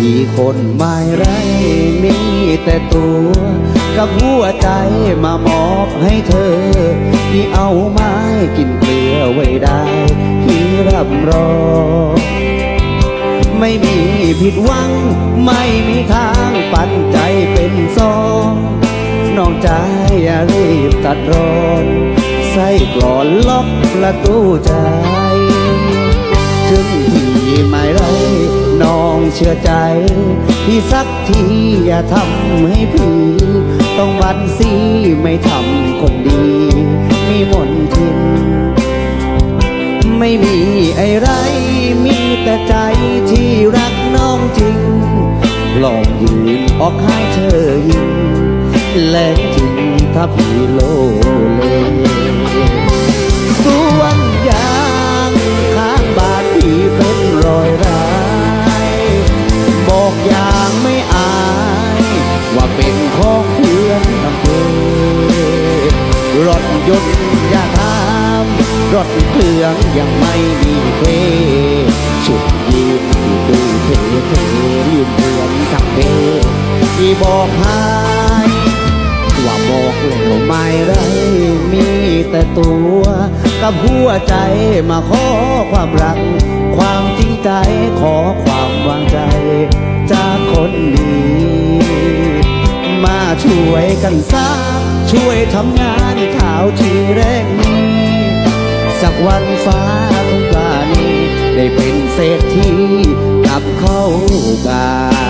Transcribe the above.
มีคนไม่ไรมีแต่ตัว กับหัวใจมามอบให้เธอ ที่เอาไม้กินเกลือไว้ได้ที่รับรองไม่มีผิดหวัง ไม่มีทางปันใจเป็นสองน้องใจอย่ารีบตัดรอน ใส่กลอนล็อกประตูใจ เชื่อใจ พี่สักทีอย่าทำให้พี่ต้องบันซีไม่ทำคนดี มีมนทิน ไม่มีไอ้ไร มีแต่ใจที่รักน้องจริง ลองยืนออกให้เธอยิงและจริงถ้าพี่โลเล ของเพื่อนอำเภอรถยนต์อย่าทำรถเครื่องยังไม่มีเทชุดยืนที่ดูเท่เท่ลืมเพื่อนทั้งเพที่บอกให้ว่าบอกแล้วไม่ไรมีแต่ตัว กับหัวใจมาขอความรัก ช่วยกันสร้างช่วยทำงานข่าวที่แรกนี้ สักวันฟ้าคงปานีได้เป็นเศรษฐีกับเข้าบ้าน